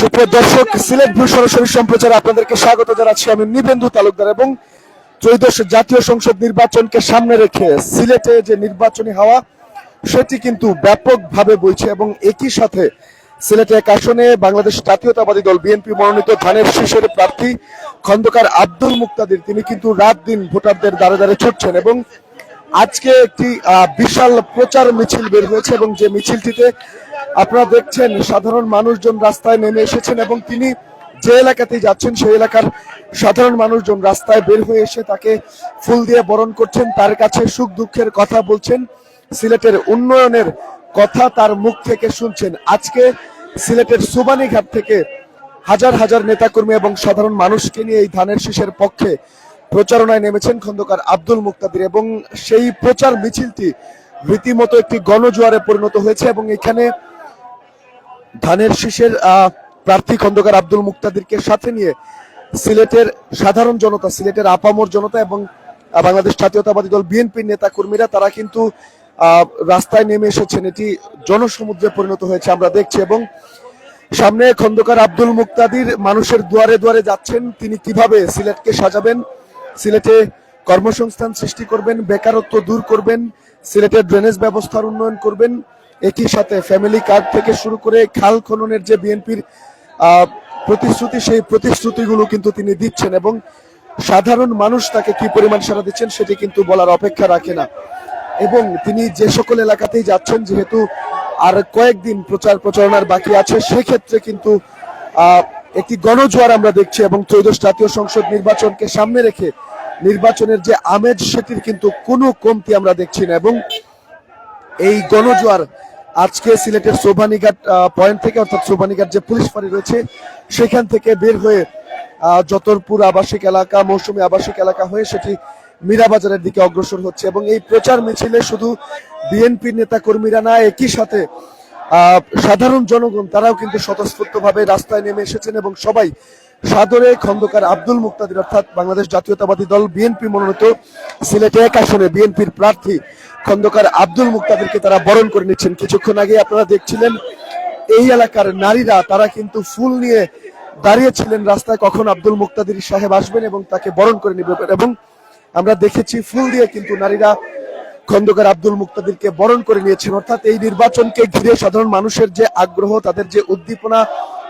সুপ্রিয় দর্শক সিলেট ভিউ সরাসরি সম্প্রচারে আপনাদেরকে স্বাগত জানাচ্ছি আমি নিবেন্দু তালুকদার এবং ত্রয়োদশ জাতীয় সংসদ নির্বাচনকে সামনে রেখে সিলেটে যে নির্বাচনী হাওয়া, সেটি কিন্তু ব্যাপকভাবে বইছে এবং একই সাথে সিলেটে এক আসনে বাংলাদেশ জাতীয়তাবাদী দল বিএনপি মনোনীত ধানের শীষের প্রার্থী খন্দকার আব্দুল মুক্তাদির, তিনি কিন্তু রাত দিন ভোটারদের দ্বারে দ্বারে ছুটছেন এবং আজকে একটি বিশাল প্রচার মিছিল বের হয়েছে এবং যে মিছিলটিতে আপনারা দেখছেন, সাধারণ মানুষজন রাস্তায় নেমে এসেছেন এবং তিনি যে এলাকাতেই যাচ্ছেন সেই এলাকার সাধারণ মানুষজন রাস্তায় বের হয়ে এসে তাকে ফুল দিয়ে বরণ করছেন, তার কাছে সুখ দুঃখের কথা বলছেন, সিলেটের উন্নয়নের কথা তার মুখ থেকে শুনছেন। আজকে সিলেটের সুবানীঘাট থেকে হাজার হাজার নেতাকর্মী এবং সাধারণ মানুষকে নিয়ে এই ধানের শীষের পক্ষে প্রচারণায় নেমেছেন খন্দকার আব্দুল মুক্তাদির এবং সেই প্রচার মিছিলটি রীতিমতো একটি গণজোয়ারে পরিণত হয়েছে এবং এখানে ধানের শীষের প্রার্থী খন্দকার আব্দুল মুক্তাদিরকে সাথে নিয়ে সিলেটের সাধারণ জনতা, সিলেটের আপামর জনতা এবং বাংলাদেশ জাতীয়তাবাদী দল বিএনপির নেতা কর্মীরা তারা কিন্তু রাস্তায় নেমে এসেছেন। এটি জনসমুদ্রে পরিণত হয়েছে, আমরা দেখছি। এবং সামনে খন্দকার আব্দুল মুক্তাদির মানুষের দুয়ারে দুয়ারে যাচ্ছেন। তিনি কীভাবে সিলেটকে সাজাবেন? সিলেটে কর্মসংস্থান সৃষ্টি করবেন, বেকারত্ব দূর করবেন, সিলেটের ড্রেনেজ ব্যবস্থার উন্নয়ন করবেন। একই সাথে ফ্যামিলি কার্ড থেকে শুরু করে খাল খননের যে বিএনপির প্রতিশ্রুতি, সেই প্রতিশ্রুতিগুলো কিন্তু তিনি দিচ্ছেন এবং সাধারণ মানুষ তাকে কি পরিমাণ সারা দিচ্ছেন সেটি কিন্তু বলার অপেক্ষা রাখে না। এবং তিনি যে সকল এলাকাতেই যাচ্ছেন, যেহেতু আর কয়েকদিন প্রচার প্রচারণার বাকি আছে, সেক্ষেত্রে কিন্তু একটি গণজোয়ার আমরা দেখছি এবং ত্রয়োদশ জাতীয় সংসদ নির্বাচনকে সামনে রেখে নির্বাচনের যে আমেজ, সেটির কিন্তু কোনো কমতি আমরা দেখছি না। এবং এই গণজোয়ার আজকে সিলেটের সোভানীঘাট পয়েন্ট থেকে অর্থাৎ সোভানীঘাট যে পুলিশ ফাঁড়ি রয়েছে, সেখান থেকে বের হয়ে যতরপুর আবাসিক এলাকা, মৌসুমী আবাসিক এলাকা হয়ে সেটি মীরাবাজারের দিকে অগ্রসর হচ্ছে এবং এই প্রচার মিছিলে শুধু বিএনপির নেতা কর্মীরা না, একই সাথে সাধারণ জনগণ, তারাও কিন্তু স্বতঃস্ফূর্তভাবে রাস্তায় নেমে এসেছেন এবং সবাই সাদরে খন্দকার আব্দুল মুক্তাদির অর্থাৎ বাংলাদেশ জাতীয়তাবাদী দল বিএনপি মনোনীত সিলেটে এক আসনে বিএনপির প্রার্থী খন্দকার আব্দুল মুক্তাদিরকে তারা বরণ করে নিচ্ছেন। কিছুক্ষণ আগে আপনারা দেখছিলেন, এই এলাকার নারীরা, তারা কিন্তু ফুল নিয়ে দাঁড়িয়েছিলেন রাস্তায়, কখন আব্দুল মুক্তাদির সাহেব আসবেন এবং তাকে বরণ করে নেবেন এবং আমরা দেখেছি ফুল দিয়ে কিন্তু নারীরা খন্দকার আব্দুল মুক্তাদিরকে বরণ করে নিয়েছেন। অর্থাৎ এই নির্বাচনকে ঘিরে সাধারণ মানুষের যে আগ্রহ, তাদের যে উদ্দীপনা,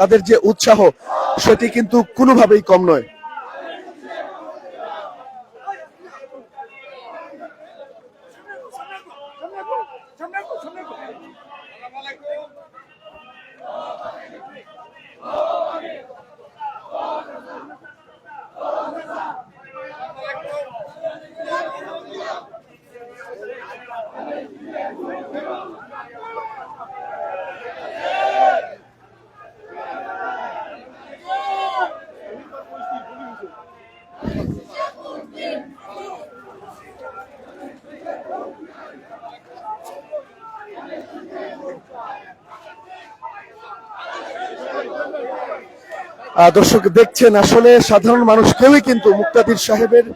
তাদের যে উৎসাহ, সেটি কিন্তু কোনোভাবেই কম নয় আহ, দর্শক দেখছেন, আসলে সাধারণ মানুষ কেউই কিন্তু মুক্তাদির সাহেবের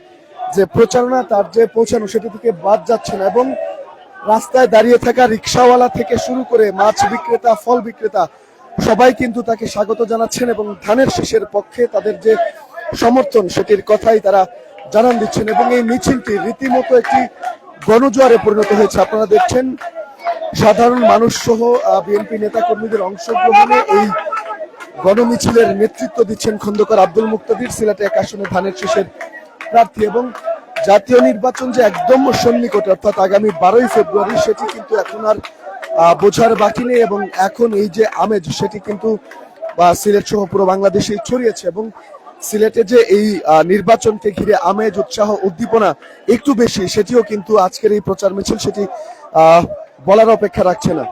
যে প্রচারণা, তার যে পৌঁছানো, সেটি থেকে বাদ যাচ্ছে না। এবং রাস্তায় দাঁড়িয়ে থাকা রিক্সাওয়ালা থেকে শুরু করে মাছ বিক্রেতা, ফল বিক্রেতা, সবাই কিন্তু তাকে স্বাগত জানাচ্ছেন এবং ধানের শীষের পক্ষে তাদের যে সমর্থন, সেটির কথাই তারা জানান দিচ্ছেন। এবং এই মিছিলটি রীতিমতো একটি গণজোয়ারে পরিণত হয়েছে। আপনারা দেখছেন, সাধারণ মানুষ সহ বিএনপি নেতা কর্মীদের অংশগ্রহণে এই গণমিছিলের নেতৃত্ব দিচ্ছেন খন্দকার আব্দুল মুক্তাদির সিলেটে এক আসনে ধানের শেষের প্রার্থী এবং জাতীয় নির্বাচন যে একদম সন্নিকটে, অর্থাৎ আগামী বারোই ফেব্রুয়ারি সেটি কিন্তু এখন আর বোঝার বাকি নেই এবং এখন এই যে আমেজ সেটি কিন্তু সিলেট সহ পুরো বাংলাদেশে ছড়িয়েছে এবং সিলেটে যে এই নির্বাচনকে ঘিরে আমেজ, উৎসাহ, উদ্দীপনা একটু বেশি, সেটিও কিন্তু আজকের এই প্রচার মিছিল সেটি বলার অপেক্ষা রাখছে না।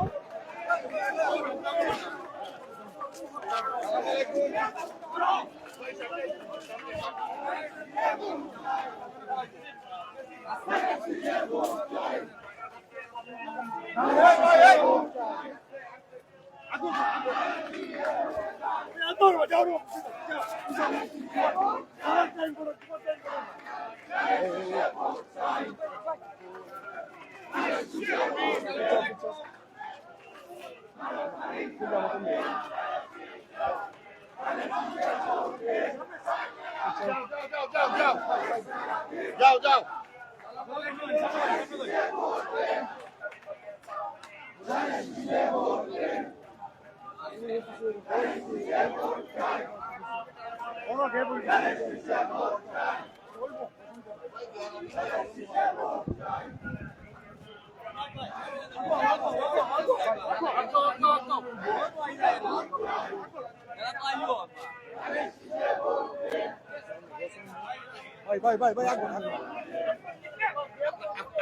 যাও যাও।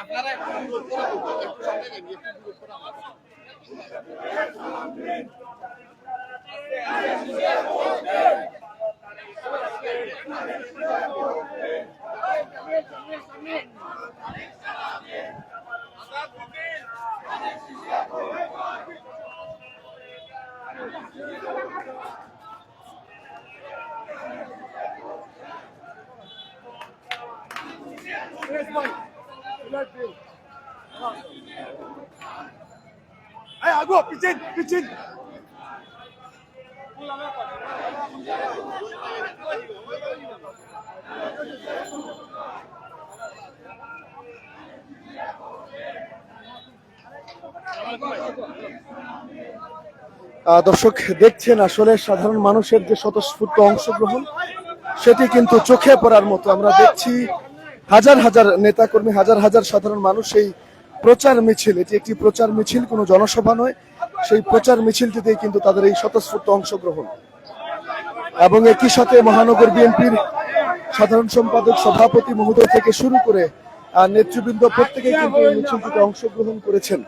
আপনারা একটু দূর করে বলুন, একটু সামনে Let's go. Let's go. আহ, দর্শক দেখছেন আসলে সাধারণ মানুষের যে স্বতঃস্ফূর্ত অংশগ্রহণ সেটি কিন্তু চোখে পড়ার মতো। আমরা দেখছি হাজার হাজার নেতাকর্মী হাজার হাজার সাধারণ মানুষ এই প্রচার মিছিল, এটি একটি প্রচার মিছিল, কোনো জনসভা নয়। সেই প্রচার মিছিলটিতেই কিন্তু তাদের এই স্বতঃস্ফূর্ত অংশগ্রহণ। এবং একই সাথে মহানগর বিএনপির সাধারণ সম্পাদক, সভাপতি মহোদয় থেকে শুরু করে নেতৃবৃন্দ প্রত্যেকেই কিন্তু এই মিছিলটিতে অংশগ্রহণ করেছেন।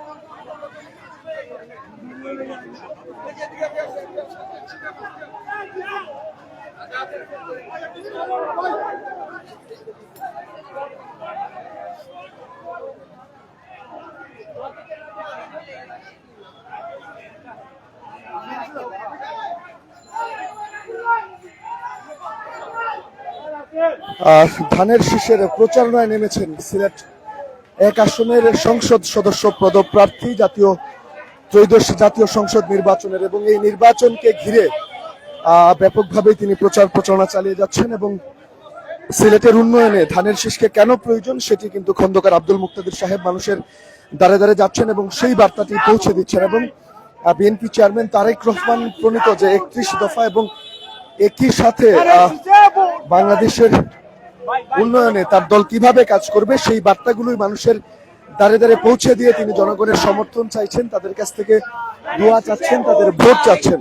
ধানের শীষের প্রচারণায় নেমেছেন সিলেট এক আসনের সংসদ সদস্য পদপ্রার্থী, জাতীয় ত্রয়োদশ জাতীয় সংসদ নির্বাচনের এবং এই নির্বাচনকে ঘিরে ব্যাপকভাবে তিনি প্রচার প্রচারণা চালিয়ে যাচ্ছেন এবং সিলেটের উন্নয়নে ধানের শীষকে কেন প্রয়োজন সেটি কিন্তু খন্দকার আব্দুল মুক্তাদির সাহেব মানুষের দ্বারে দ্বারে যাচ্ছেন এবং সেই বার্তাটি পৌঁছে দিচ্ছেন এবং বিএনপি চেয়ারম্যান তারেক রহমান প্রণীত যে একত্রিশ দফা এবং একই সাথে বাংলাদেশের উন্নয়নে তার দল কীভাবে কাজ করবে, সেই বার্তাগুলোই মানুষের দ্বারে দ্বারে পৌঁছে দিয়ে তিনি জনগণের সমর্থন চাইছেন, তাদের কাছ থেকে দোয়া চাচ্ছেন, তাদের ভোট চাচ্ছেন।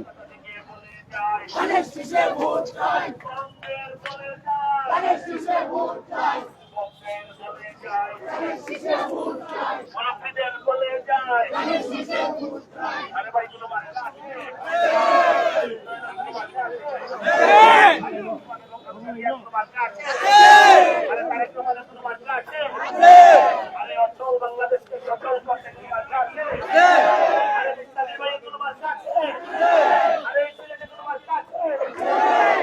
আরে অচল বাংলাদেশকে সচল করতে কি বাচ্চা আছে? আরে ইসলামী ভাইয়ের কোনো বাচ্চা আছে? আরে এই ছেলেদের কোনো বাচ্চা আছে?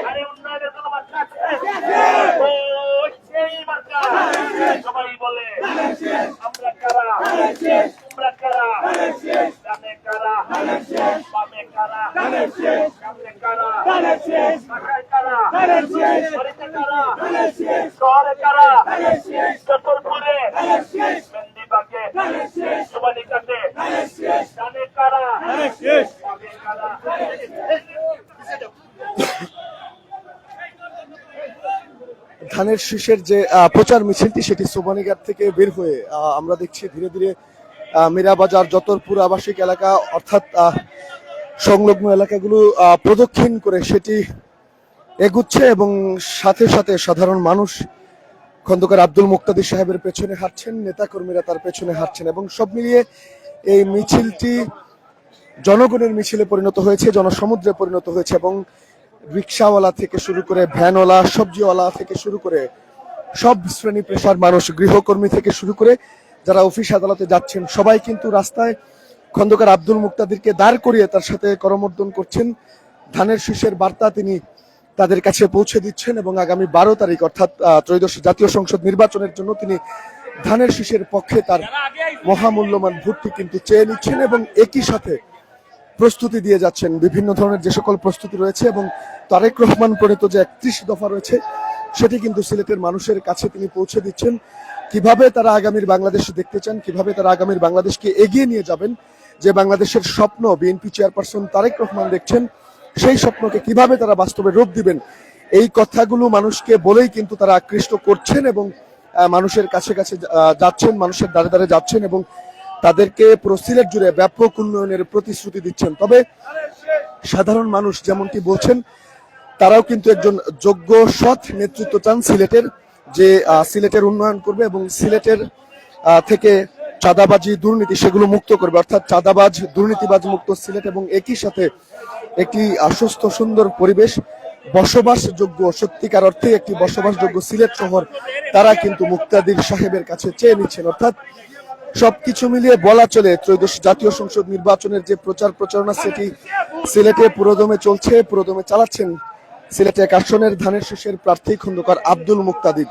আরে উন্নয়নের কোনো বাচ্চা আছে? ওই সেই বাচ্চা সবাই বলে আমরা কারা তোমরা কারা ডানে কারা বামে কারা সামনে কারা ঢাকায় কারা বাড়িতে কারা শহরে কারা চতুর্পুরে মেন্দিবাগে সুবানিকাতে ডানে কারা বামে কারা ধানের শীষের যে প্রচার মিছিলটি, সেটি সোবানীঘাট থেকে বের হয়ে আমরা দেখছি ধীরে ধীরে মীরাবাজার যতরপুর আবাসিক এলাকা, অর্থাৎ সংলগ্ন এলাকাগুলো প্রদক্ষিণ করে সেটি এগুচ্ছে এবং সাথে সাথে সাধারণ মানুষ খন্দকার আব্দুল মুক্তাদির সাহেবের পেছনে হাঁটছেন, নেতাকর্মীরা তার পেছনে হাঁটছেন এবং সব মিলিয়ে এই মিছিলটি জনগণের মিছিলে পরিণত হয়েছে, জনসমুদ্রে পরিণত হয়েছে এবং রিক্সাওয়ালা থেকে শুরু করে ভ্যানওয়ালা, সবজিওয়ালা থেকে শুরু করে সব শ্রেণি পেশার মানুষ, গৃহকর্মী থেকে শুরু করে যারা অফিস আদালতে যাচ্ছেন, সবাই কিন্তু রাস্তায় খন্দকার আব্দুল মুক্তাদিরকে দাঁড় করিয়ে তার সাথে করমর্দন করছেন। ধানের শীষের বার্তা তিনি তাদের কাছে পৌঁছে দিচ্ছেন এবং আগামী বারো তারিখ, অর্থাৎ ত্রয়োদশ জাতীয় সংসদ নির্বাচনের জন্য তিনি ধানের শীষের পক্ষে তার মহামূল্যবান ভোটটি কিন্তু চেয়ে নিচ্ছেন এবং একই সাথে প্রস্তুতি দিয়ে যাচ্ছেন। বিভিন্ন ধরনের যে সকল প্রস্তুতি রয়েছে এবং তারেক রহমান প্রণীত যে একত্রিশ দফা রয়েছে, সেটি কিন্তু সিলেটের মানুষের কাছে তিনি পৌঁছে দিচ্ছেন। কীভাবে তারা আগামীর বাংলাদেশ দেখতে চান, কীভাবে তারা আগামীর বাংলাদেশকে এগিয়ে নিয়ে যাবেন, যে বাংলাদেশের স্বপ্ন বিএনপি চেয়ারপারসন তারেক রহমান দেখছেন, সেই স্বপ্নকে কীভাবে তারা বাস্তবে রূপ দিবেন, এই কথাগুলো মানুষকে বলেই কিন্তু তারা আকৃষ্ট করছেন এবং মানুষের কাছে কাছে যাচ্ছেন, মানুষের দ্বারে দ্বারে যাচ্ছেন এবং তাদেরকে পুরো সিলেট জুড়ে ব্যাপক উন্নয়নের প্রতিশ্রুতি দিচ্ছেন। তবে সাধারণ মানুষ যেমনটি বলছেন, তারাও কিন্তু একজন যোগ্য, সৎ নেতৃত্ব চান সিলেটের, যে সিলেটের উন্নয়ন করবে এবং সিলেটের থেকে চাঁদাবাজি, দুর্নীতি সেগুলো মুক্ত করবে। অর্থাৎ চাঁদাবাজ, দুর্নীতিবাজ মুক্ত সিলেট এবং একই সাথে একটি সুস্থ, সুন্দর পরিবেশ, বসবাসযোগ্য, সত্যিকার অর্থে একটি বসবাসযোগ্য সিলেট শহর, তারা কিন্তু মুক্তাদির সাহেবের কাছে চেয়ে নিচ্ছেন। অর্থাৎ সবকিছু মিলিয়ে বলা চলে ত্রয়োদশ জাতীয় সংসদ নির্বাচনের যে প্রচার প্রচারণা, সেটি সিলেটে পুরোদমে চলছে, পুরোদমে চালাচ্ছেন সিলেটে এক আসনের ধানের শীষের প্রার্থী খন্দকার আব্দুল মুক্তাদির।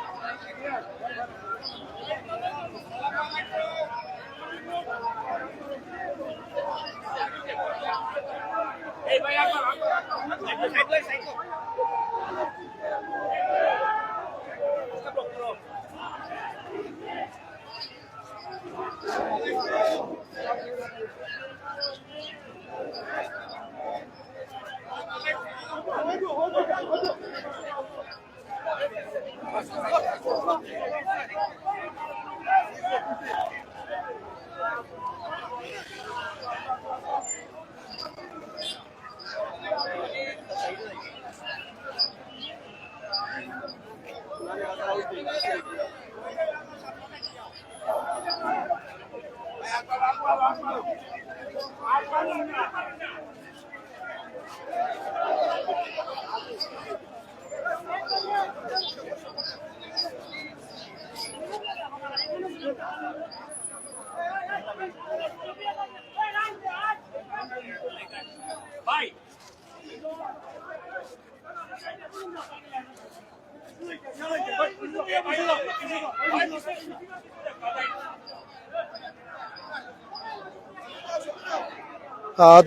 আহ,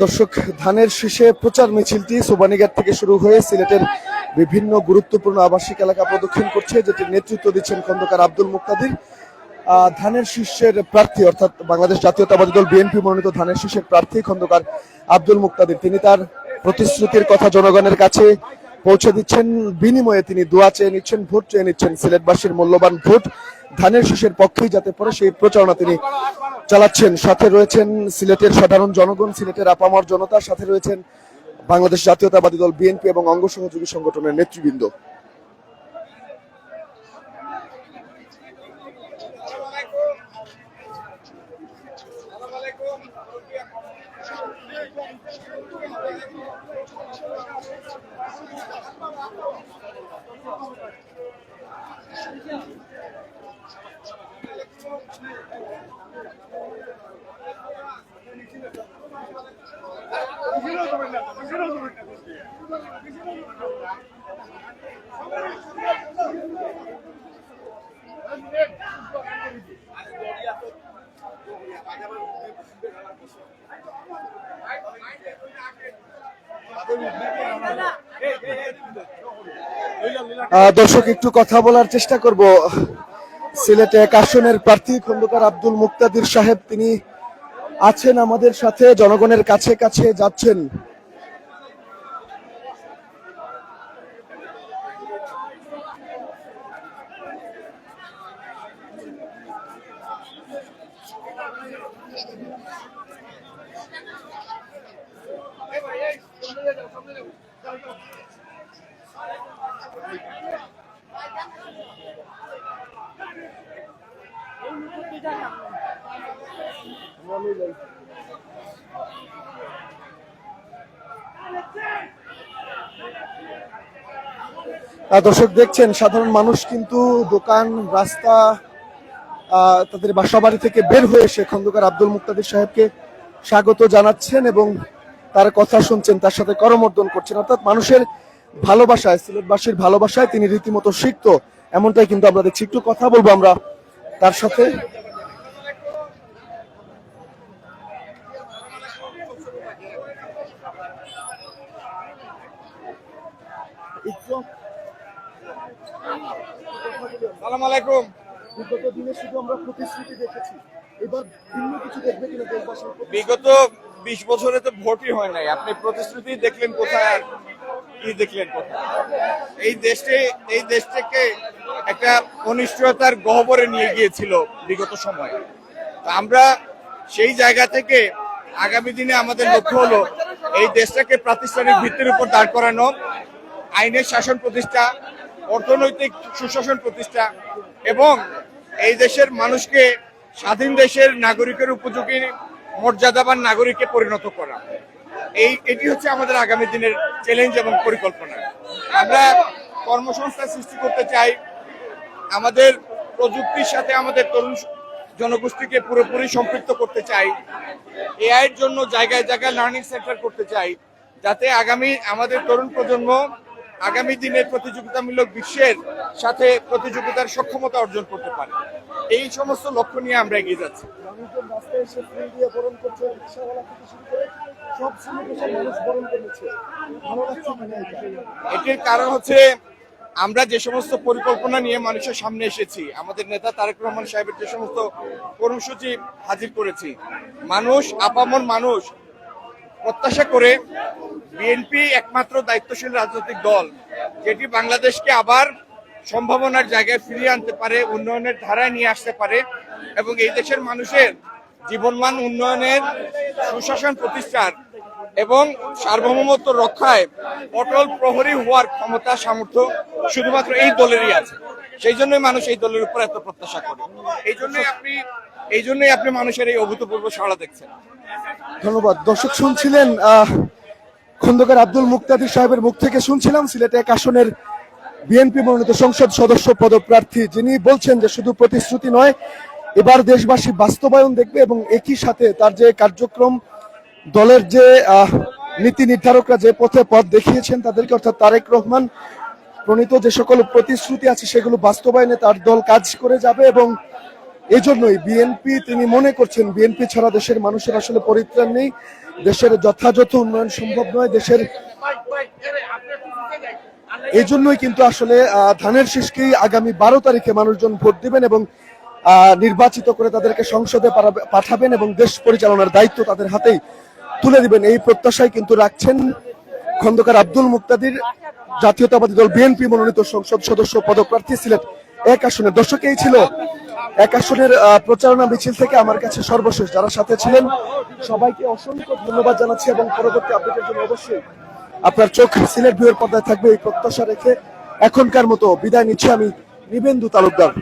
দর্শক, ধানের শীষে প্রচার মিছিলটি সোবানীঘাট থেকে শুরু হয়ে সিলেটের বিভিন্ন গুরুত্বপূর্ণ আবাসিক এলাকা প্রদক্ষিণ করছে, যেটির নেতৃত্ব দিচ্ছেন খন্দকার আব্দুল মুক্তাদির। ধানের শীর্ষের প্রার্থী, অর্থাৎ বাংলাদেশ জাতীয়তাবাদী দল বিএনপি মনোনীত ধানের শীর্ষের প্রার্থী খন্দকার আব্দুল মুক্তাদির, তিনি তার প্রতিশ্রুতির কথা জনগণের কাছে পৌঁছে দিচ্ছেন। বিনিময়ে তিনি দোয়া চেয়ে নিচ্ছেন, ভোট চেয়ে নিচ্ছেন সিলেটবাসীর মূল্যবান ভোট। ধানের শীষের পক্ষেই যাতে পরে সেই প্রচারণা তিনি চালাচ্ছেন। সাথে রয়েছেন সিলেটের সাধারণ জনগণ, সিলেটের আপামর জনতার সাথে রয়েছেন বাংলাদেশ জাতীয়তাবাদী দল, বিএনপি এবং অঙ্গ সহযোগী সংগঠনের নেতৃবৃন্দ। দর্শক, একটু কথা বলার চেষ্টা করব। সিলেটে এক আসনের প্রার্থী খন্দকার আব্দুল মুক্তাদির সাহেব, তিনি আছেন আমাদের সাথে, জনগণের কাছে কাছে যাচ্ছেন। দর্শক দেখছেন, সাধারণ মানুষ কিন্তু দোকান, রাস্তা তাদের বাসা বাড়ি থেকে বের হয়ে এসে খন্দকার আব্দুল মুক্তাদির সাহেবকে স্বাগত জানাচ্ছেন এবং তার কথা শুনছেন, তার সাথে করমর্দন করছেন। অর্থাৎ মানুষের ভালোবাসায়, সিলেটবাসীর ভালোবাসায় তিনি রীতিমতো সিক্ত। এমনটাই কিন্তু আমরা দেখছি। একটু কথা বলব আমরা তার সাথে। একটু সালাম আলাইকুম। বিগত দিনে শুধু আমরা প্রতিশ্রুতি দেখেছি। এবার ভিন্ন কিছু দেখবে কিনা দেশবাসীর প্রতি? বিগত বিশ বছরে তো ভোটই হয় নাই। আপনি প্রতিশ্রুতি দেখলেন কোথায় আর কি দেখলেন কোথায়? এই দেশে এই দেশটাকে একটা অনিশ্চয়তার গহ্বরে নিয়ে গিয়েছিল বিগত সময়ে। তো আমরা সেই জায়গা থেকে আগামী দিনে আমাদের লক্ষ্য হলো এই দেশটাকে প্রাতিষ্ঠানিক ভিত্তির উপর দাঁড় করানো আইনের শাসন প্রতিষ্ঠা অর্থনৈতিক সুশাসন প্রতিষ্ঠা এবং এই দেশের মানুষকে স্বাধীন দেশের নাগরিকের উপযোগী মর্যাদাবান নাগরিকে পরিণত করা। এই, এটি হচ্ছে আমাদের আগামী দিনের চ্যালেঞ্জ এবং পরিকল্পনা। আমরা কর্মসংস্থান সৃষ্টি করতে চাই। আমাদের প্রযুক্তির সাথে আমাদের তরুণ জনগোষ্ঠীকে পুরোপুরি সম্পৃক্ত করতে চাই। এআই এর জন্য জায়গায় জায়গায় লার্নিং সেন্টার করতে চাই। যাতে আগামী আমাদের তরুণ প্রজন্ম আগামী দিনের প্রতিযোগিতামূলক বিশ্বের সাথে প্রতিযোগিতার সক্ষমতা অর্জন করতে পারে। এই সমস্ত লক্ষ্য নিয়ে আমরা এগিয়ে যাচ্ছি? এটির কারণ হচ্ছে আমরা যে সমস্ত পরিকল্পনা নিয়ে মানুষের সামনে এসেছি আমাদের নেতা তারেক রহমান সাহেবের যে সমস্ত কর্মসূচি হাজির করেছি মানুষ আপামর মানুষ প্রত্যাশা করে বিএনপি একমাত্র দায়িত্বশীল রাজনৈতিক দল যেটি বাংলাদেশকে আবার সম্ভাবনার জায়গায় ফিরিয়ে আনতে পারে উন্নয়নের ধারায় নিয়ে আসতে পারে এবং এই দেশের মানুষের জীবনমান উন্নয়নের সুশাসন প্রতিষ্ঠার এবং সার্বভৌমত্ব রক্ষায় অটল প্রহরী হওয়ার ক্ষমতা সামর্থ্য শুধুমাত্র এই দলেরই আছে। সেই জন্যই মানুষ এই দলের উপর এত প্রত্যাশা করে। এই জন্যই আপনি এই জন্যই আপনি মানুষের এই অভূতপূর্ব সাড়া দেখছেন। ধন্যবাদ। দর্শক শুনছিলেন আহ, খন্দকার আব্দুল মুক্তাদির সাহেবের মুখ থেকে শুনছিলাম সিলেট এক আসনের বিএনপি মনোনীত সংসদ সদস্য পদপ্রার্থী, যিনি বলছেন যে শুধু প্রতিশ্রুতি নয়, এবার দেশবাসী বাস্তবায়ন দেখবে এবং একই সাথে তার যে কার্যক্রম, দলের যে নীতি নির্ধারকরা যে পথে পথ দেখিয়েছেন তাদেরকে অর্থাৎ তারেক রহমান প্রণীত যে সকল প্রতিশ্রুতি আছে সেগুলো বাস্তবায়নে তার দল কাজ করে যাবে এবং এই জন্যই বিএনপি, তিনি মনে করছেন বিএনপি ছাড়া দেশের মানুষের আসলে পরিত্রাণ নেই। দেশের যথাযথ উন্নয়ন সম্ভব নয়, দেশের এই জন্যই কিন্তু আসলে ধানের শীষকেই আগামী বারো তারিখে মানুষজন ভোট দিবেন এবং নির্বাচিত করে তাদেরকে সংসদে পাঠাবেন এবং দেশ পরিচালনার দায়িত্ব তাদের হাতেই তুলে দিবেন। এই প্রত্যাশাই কিন্তু রাখছেন খন্দকার আব্দুল মুক্তাদির জাতীয়তাবাদী দল বিএনপি মনোনীত সংসদ সদস্য পদপ্রার্থী সিলেট এক আসনে। দর্শক, এই ছিল এক আসনের প্রচারণা মিছিল থেকে আমার কাছে সর্বশেষ যারা সাথে ছিলেন, সবাইকে অসংখ্য ধন্যবাদ জানাচ্ছি এবং পরবর্তী আপডেটের জন্য অবশ্যই আপনার চোখ সিলেট ভিউর পর্দায় থাকবে এই প্রত্যাশা রেখে এখনকার মতো বিদায় নিচ্ছি আমি নিবেন্দু তালুকদার।